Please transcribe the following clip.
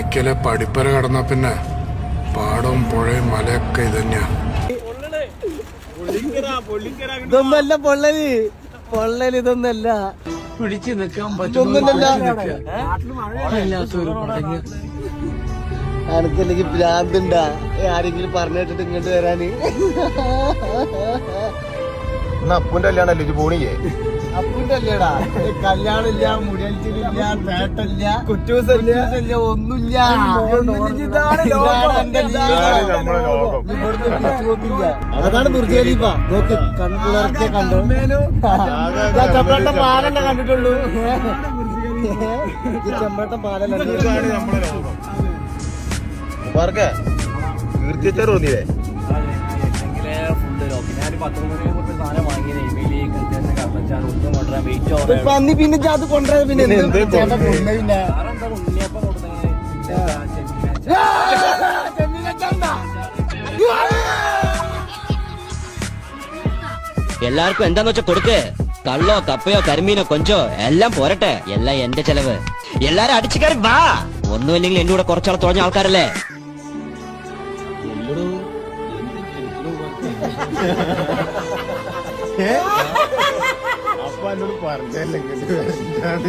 പണിക്കലെ പടിപ്പര കടന്ന പിന്നെ പാടവും പുഴയും മലയൊക്കെ ഇതന്നെയാ. ഇതൊന്നല്ല പൊള്ളൽ. പൊള്ളൽ ഇതൊന്നല്ല. പിടിച്ചു നിക്കാൻ അനക്കല്ലെങ്കിൽ ഭ്രാന്തുണ്ടാ ആരെങ്കിലും പറഞ്ഞിട്ടിട്ട് ഇങ്ങോട്ട് വരാന്? അപ്പുന്റെ കല്യാണല്ലേ? ഇത് പോണില്ലേ? അപ്പുന്റെ അല്ലേടാ കല്യാണില്ല മുടിയൽച്ചിലില്ല പേട്ടല്ല കുറ്റൂസല്ല. ഒന്നുമില്ല. അതാണ് ദുർജലീപ നോക്ക് കൺകുളർക്കെ കണ്ടു? ഞാൻ ചെമ്പട്ട പാലല്ല കണ്ടിട്ടുള്ളൂ. ഈ ചെമ്പട്ട പാലല്ല തീർച്ചയായിട്ടും തോന്നിയേ പന്നി പിന്നെ അത് കൊണ്ടുവരാ പിന്നെ എന്ത് പിന്നെ? എല്ലാവർക്കും എന്താന്ന് വെച്ചാ കൊടുക്ക്. കള്ളോ കപ്പയോ കരിമീനോ കൊഞ്ചോ എല്ലാം പോരട്ടെ. എല്ലാം എന്റെ ചെലവ്. എല്ലാരും അടിച്ചു കയറി വാ. ഒന്നുമില്ലെങ്കിൽ എന്റെ കൂടെ കുറച്ചാൾ തുഴഞ്ഞ ആൾക്കാരല്ലേ? അപ്പൊ എന്നോട് പറഞ്ഞല്ലേ ഇങ്ങോട്ട് വരാൻ.